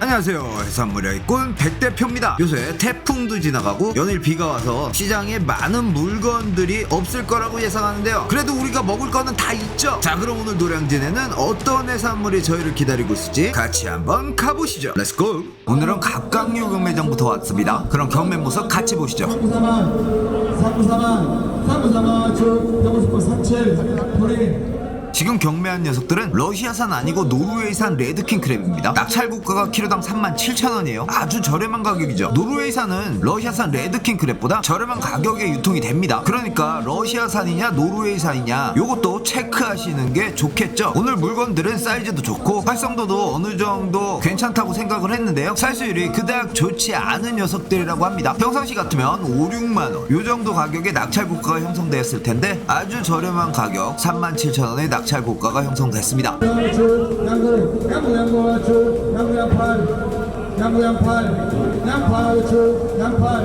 안녕하세요. 해산물의 일꾼 백대표입니다. 요새 태풍도 지나가고 연일 비가 와서 시장에 많은 물건들이 없을 거라고 예상하는데요. 그래도 우리가 먹을 거는 다 있죠? 자 그럼 오늘 노량진에는 어떤 해산물이 저희를 기다리고 있을지 같이 한번 가보시죠. 렛츠고 오늘은 각각류 경매장부터 왔습니다. 그럼 경매 모습 같이 보시죠. 394만 394만 394만 주 병원스포 37 도리 지금 경매한 녀석들은 러시아산 아니고 노르웨이산 레드킹 크랩입니다. 낙찰 고가가 키로당 37,000원이에요. 아주 저렴한 가격이죠. 노르웨이산은 러시아산 레드킹 크랩보다 저렴한 가격에 유통이 됩니다. 그러니까 러시아산이냐 노르웨이산이냐 요것도 체크하시는 게 좋겠죠. 오늘 물건들은 사이즈도 좋고 활성도도 어느 정도 괜찮다고 생각을 했는데요. 살수율이 그닥 좋지 않은 녀석들이라고 합니다. 평상시 같으면 5, 6만 원. 요 정도 가격에 낙찰 고가가 형성되었을 텐데 아주 저렴한 가격 37,000원의 낙찰 고가가 형성됐습니다. 주 양구 양팔 양팔 양팔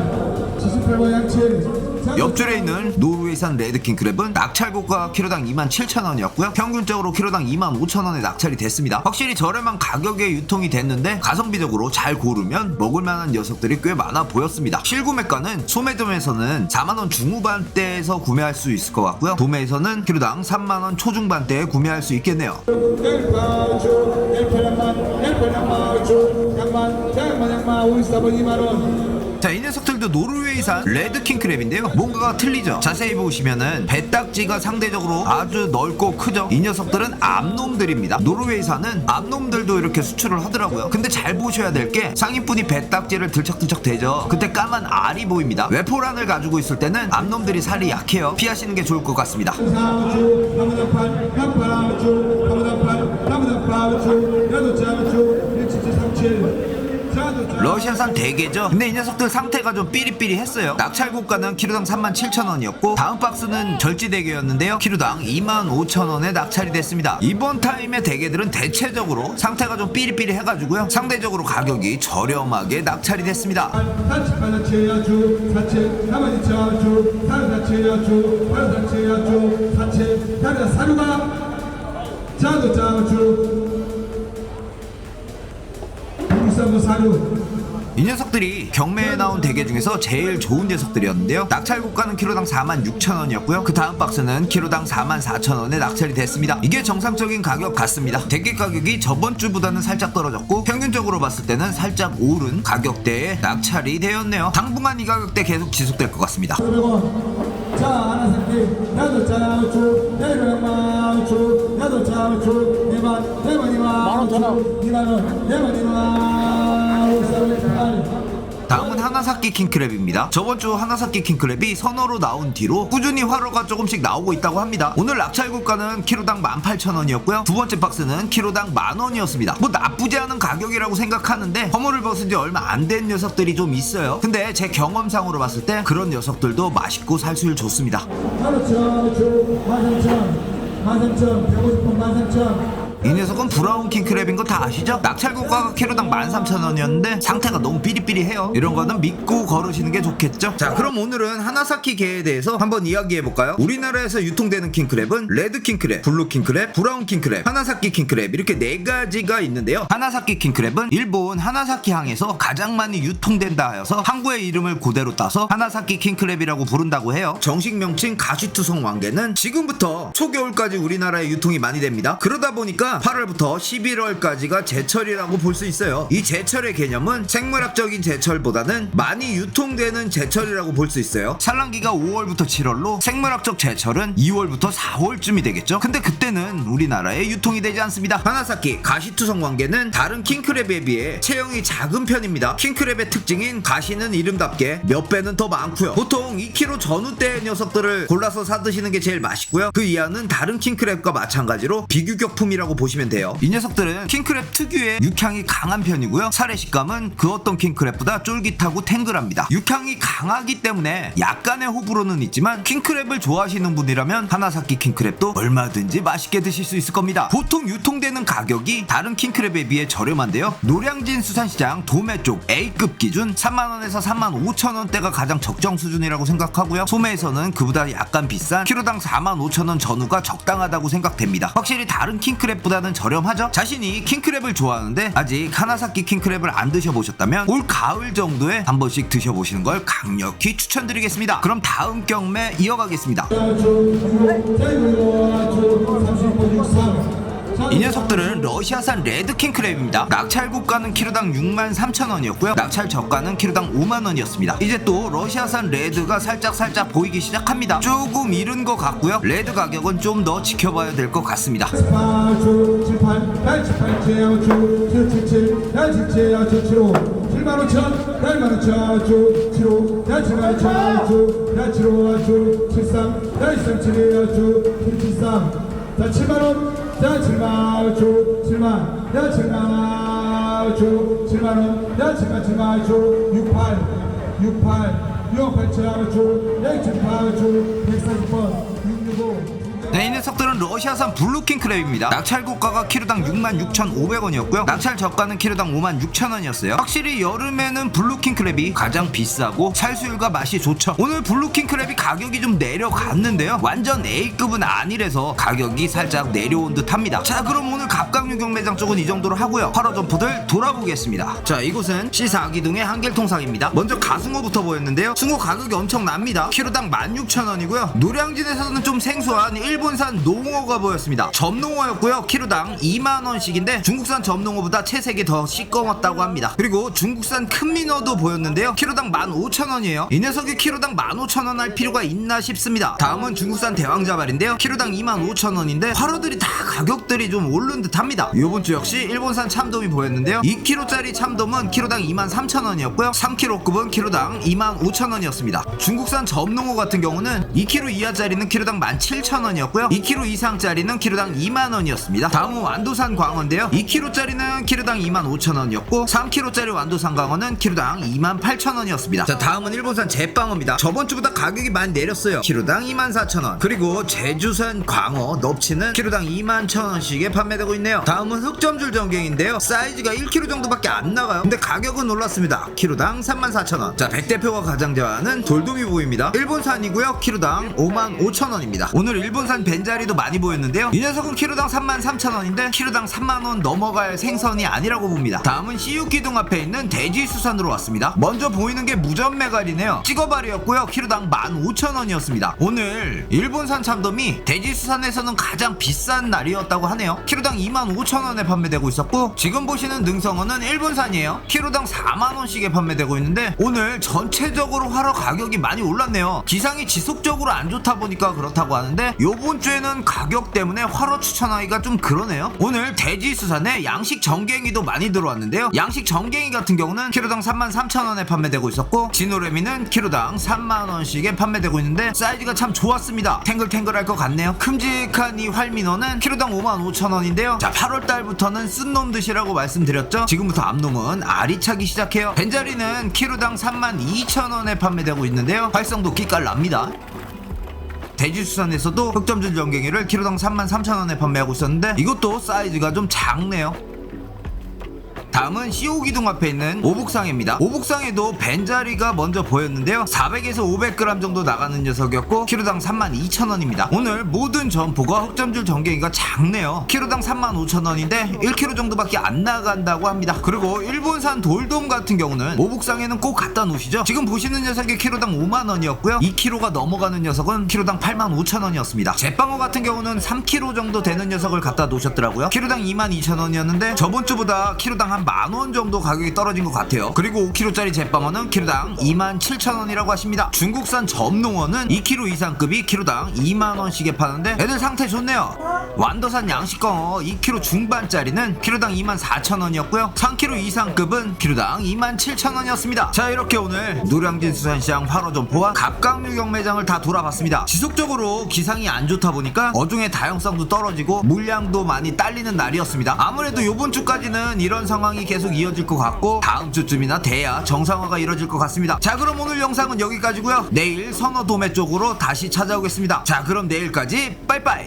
78번 양칠 옆줄에 있는 노르웨이산 레드킹 크랩은 낙찰 고가 키로당 27,000원이었고요. 평균적으로 키로당 25,000원에 낙찰이 됐습니다. 확실히 저렴한 가격에 유통이 됐는데 가성비적으로 잘 고르면 먹을 만한 녀석들이 꽤 많아 보였습니다. 실구매가는 소매점에서는 4만원 중후반대에서 구매할 수 있을 것 같고요. 도매에서는 키로당 3만원 초중반대에 구매할 수 있겠네요. 양만 양만 주 양만 양만 54번 2만원 자, 이 녀석들도 노르웨이산 레드킹 크랩인데요. 뭔가가 틀리죠. 자세히 보시면은 배딱지가 상대적으로 아주 넓고 크죠. 이 녀석들은 암놈들입니다. 노르웨이산은 암놈들도 이렇게 수출을 하더라고요. 근데 잘 보셔야 될 게 상인분이 배딱지를 들척들척 대죠. 그때 까만 알이 보입니다. 외포란을 가지고 있을 때는 암놈들이 살이 약해요. 피하시는 게 좋을 것 같습니다. 사주 한번 양팔 양팔 주 한번 양팔 한번 양팔 주 여덟 자주 1737 자두 자 러시아산 대게죠. 근데 이 녀석들 상태가 좀 삐리삐리했어요. 낙찰 고가는 키로당 37,000원이었고 다음 박스는 절지 대게였는데요. 키로당 25,000원에 낙찰이 됐습니다. 이번 타임의 대게들은 대체적으로 상태가 좀 삐리삐리해가지고요. 상대적으로 가격이 저렴하게 낙찰이 됐습니다. 사류가 자두자주 이 녀석들이 경매에 나온 대게 중에서 제일 좋은 녀석들이었는데요. 낙찰 고가는 키로당 46,000원이었고요. 그 다음 박스는 키로당 44,000원에 낙찰이 됐습니다. 이게 정상적인 가격 같습니다. 대게 가격이 저번 주보다는 살짝 떨어졌고 평균적으로 봤을 때는 살짝 오른 가격대에 낙찰이 되었네요. 당분간 이 가격대 계속 지속될 것 같습니다. 500원 자 하나 삼기 여덟 자주 여덟 양마주 여덟 자주 네만 네만 이만 만원 더 이만원 이만 다음은 하나사키 킹크랩입니다. 저번 주 하나사키 킹크랩이 선어로 나온 뒤로 꾸준히 화로가 조금씩 나오고 있다고 합니다. 오늘 낙찰국가는 키로당 18,000원이었고요. 두 번째 박스는 키로당 만원이었습니다. 뭐 나쁘지 않은 가격이라고 생각하는데 허물을 벗은 지 얼마 안 된 녀석들이 좀 있어요. 근데 제 경험상으로 봤을 때 그런 녀석들도 맛있고 살수율 좋습니다. 15,000, 15,000, 원천, 150번 13,000 이 녀석은 브라운 킹크랩인 거 다 아시죠? 낙찰 고가가 키로당 13,000원이었는데 상태가 너무 삐리삐리해요. 이런 거는 믿고 걸으시는 게 좋겠죠? 자, 그럼 오늘은 하나사키 게에 대해서 한번 이야기해 볼까요? 우리나라에서 유통되는 킹크랩은 레드 킹크랩, 블루 킹크랩, 브라운 킹크랩, 하나사키 킹크랩 이렇게 네 가지가 있는데요. 하나사키 킹크랩은 일본 하나사키 항에서 가장 많이 유통된다 하여서 항구의 이름을 그대로 따서 하나사키 킹크랩이라고 부른다고 해요. 정식 명칭 가시투성 왕개는 지금부터 초겨울까지 우리나라에 유통이 많이 됩니다. 그러다 보니까 8월부터 11월까지가 제철이라고 볼 수 있어요. 이 제철의 개념은 생물학적인 제철보다는 많이 유통되는 제철이라고 볼 수 있어요. 산란기가 5월부터 7월로 생물학적 제철은 2월부터 4월쯤이 되겠죠. 근데 그때는 우리나라에 유통이 되지 않습니다. 하나사키 가시투성 왕개는 다른 킹크랩에 비해 체형이 작은 편입니다. 킹크랩의 특징인 가시는 이름답게 몇 배는 더 많고요. 보통 2kg 전후대 녀석들을 골라서 사 드시는 게 제일 맛있고요. 그 이하는 다른 킹크랩과 마찬가지로 비규격품이라고 보 시면 돼요. 이 녀석들은 킹크랩 특유의 육향이 강한 편이고요. 살의 식감은 그 어떤 킹크랩보다 쫄깃하고 탱글합니다. 육향이 강하기 때문에 약간의 호불호는 있지만 킹크랩을 좋아하시는 분이라면 하나사키 킹크랩도 얼마든지 맛있게 드실 수 있을 겁니다. 보통 유통되는 가격이 다른 킹크랩에 비해 저렴한데요. 노량진 수산시장 도매 쪽 A급 기준 3만원에서 3만 5천원대가 가장 적정 수준이라고 생각하고요. 소매에서는 그보다 약간 비싼 키로당 4만 5천원 전후가 적당하다고 생각됩니다. 확실히 다른 킹크랩보다 보다는 저렴하죠? 자신이 킹크랩을 좋아하는데 아직 하나사키 킹크랩을 안 드셔보셨다면 올 가을 정도에 한 번씩 드셔보시는 걸 강력히 추천드리겠습니다. 그럼 다음 경매 이어가겠습니다 이 녀석들은 러시아산 레드킹 크랩입니다. 낙찰 고가는 키로당 63,000원이었고요. 낙찰 저가는 키로당 5만원이었습니다. 이제 또 러시아산 레드가 살짝 살짝 보이기 시작합니다. 조금 이른 것 같고요. 레드 가격은 좀 더 지켜봐야 될 것 같습니다. 8주 78 878 제야주 777 877 775 7만 5천 8만 5천 주75 8 7만 5천 주875주73 8 3 7주 773 자 7만원 자 7만 주 7만 야 7만 주 7만 원 야 7만 7만 주68 68 6 8천 주108주 140번. 665 네, 이 녀석들은 러시아산 블루킹 크랩입니다. 낙찰 고가가 키로당 66,500원이었고요. 낙찰 저가는 키로당 56,000원이었어요. 확실히 여름에는 블루킹 크랩이 가장 비싸고 찰수율과 맛이 좋죠. 오늘 블루킹 크랩이 가격이 좀 내려갔는데요. 완전 A급은 아니라서 가격이 살짝 내려온 듯합니다. 자, 그럼 오늘 갑각류 경 매장 쪽은 이 정도로 하고요. 8호 점포들 돌아보겠습니다. 자, 이곳은 C4기둥의 한길통상입니다. 먼저 가숭어부터 보였는데요. 숭어 가격이 엄청 납니다. 키로당 16,000원이고요. 노량진에서는 좀 생소한 일본 산 농어가 보였습니다. 점농어였고요. 키로당 2만 원씩인데 중국산 점농어보다 채색이 더 시꺼멓다고 합니다. 그리고 중국산 큰 민어도 보였는데요. 키로당 15,000원이에요. 이 녀석이 키로당 15,000원 할 필요가 있나 싶습니다. 다음은 중국산 대왕자발인데요. 키로당 25,000원인데 화로들이 다 가격들이 좀 오른 듯 합니다. 이번 주 역시 일본산 참돔이 보였는데요. 2kg짜리 참돔은 키로당 23,000원이었고요. 3kg급은 키로당 25,000원이었습니다. 중국산 점농어 같은 경우는 2kg 이하짜리는 키로당 17,000원이었고 요. 2kg 이상짜리는 키로당 2만 원이었습니다. 다음은 완도산 광어인데요. 2kg짜리는 키로당 25,000원이었고 3kg짜리 완도산 광어는 키로당 28,000원이었습니다. 자, 다음은 일본산 제빵어입니다. 저번 주보다 가격이 많이 내렸어요. 키로당 24,000원. 그리고 제주산 광어 넙치는 키로당 21,000원씩에 판매되고 있네요. 다음은 흑점줄 전갱인데요. 사이즈가 1kg 정도밖에 안 나가요. 근데 가격은 올랐습니다. 키로당 34,000원. 자, 백 대표가 가장 좋아하는 돌돔이 보입니다. 일본산이고요. 키로당 55,000원입니다. 오늘 일본산 벤자리도 많이 보였는데요. 이 녀석은 키로당 33,000원인데 키로당 3만원 넘어갈 생선이 아니라고 봅니다. 다음은 CU 기둥 앞에 있는 돼지수산으로 왔습니다. 먼저 보이는 게 무전메갈이네요. 찍어발이었고요. 키로당 15,000원이었습니다. 오늘 일본산 참돔이 돼지수산에서는 가장 비싼 날이었다고 하네요. 키로당 25,000원에 판매되고 있었고 지금 보시는 능성어는 일본산이에요. 키로당 4만원씩에 판매되고 있는데 오늘 전체적으로 화로 가격이 많이 올랐네요. 기상이 지속적으로 안 좋다 보니까 그렇다고 하는데 요번 주에는 가격 때문에 화로 추천하기가 좀 그러네요. 오늘 돼지 수산에 양식 정갱이도 많이 들어왔는데요. 양식 정갱이 같은 경우는 키로당 33,000원에 판매되고 있었고 진노래미는 키로당 3만원씩에 판매되고 있는데 사이즈가 참 좋았습니다. 탱글탱글할 것 같네요. 큼직한 이 활민어는 키로당 55,000원인데요. 자 8월달부터는 쓴놈 드시라고 말씀드렸죠. 지금부터 암놈은 알이 차기 시작해요. 벤자리는 키로당 32,000원에 판매되고 있는데요. 활성도 기깔납니다. 돼지수산에서도 흑점줄 전갱이를 키로당 33,000원에 판매하고 있었는데 이것도 사이즈가 좀 작네요. 다음은 시오기둥 앞에 있는 오복상입니다. 오복상에도 벤자리가 먼저 보였는데요. 400에서 500g 정도 나가는 녀석이었고 키로당 32,000원입니다. 오늘 모든 점포가 흑점줄 전갱이가 작네요. 키로당 35,000원인데 1kg 정도밖에 안 나간다고 합니다. 그리고 일본산 돌돔 같은 경우는 오복상에는 꼭 갖다 놓으시죠. 지금 보시는 녀석이 키로당 5만 원이었고요. 2kg가 넘어가는 녀석은 키로당 85,000원이었습니다. 제빵어 같은 경우는 3kg 정도 되는 녀석을 갖다 놓으셨더라고요. 키로당 22,000원이었는데 저번 주보다 키로당 한 만 원 정도 가격이 떨어진 것 같아요. 그리고 5kg짜리 제빵어는 키로당 27,000원이라고 하십니다. 중국산 점농어는 2kg 이상급이 키로당 2만 원씩에 파는데 애들 상태 좋네요. 완도산 양식광어 2kg 중반짜리는 키로당 24,000원이었고요. 3kg 이상급은 키로당 27,000원이었습니다. 자 이렇게 오늘 노량진 수산시장 화로점포와 갑각류 경 매장을 다 돌아봤습니다. 지속적으로 기상이 안 좋다 보니까 어종의 다양성도 떨어지고 물량도 많이 딸리는 날이었습니다. 아무래도 요번 주까지는 이런 상황이 계속 이어질 것 같고 다음 주쯤이나 돼야 정상화가 이뤄질 것 같습니다. 자 그럼 오늘 영상은 여기까지고요. 내일 선어 도매 쪽으로 다시 찾아오겠습니다. 자 그럼 내일까지 빠이빠이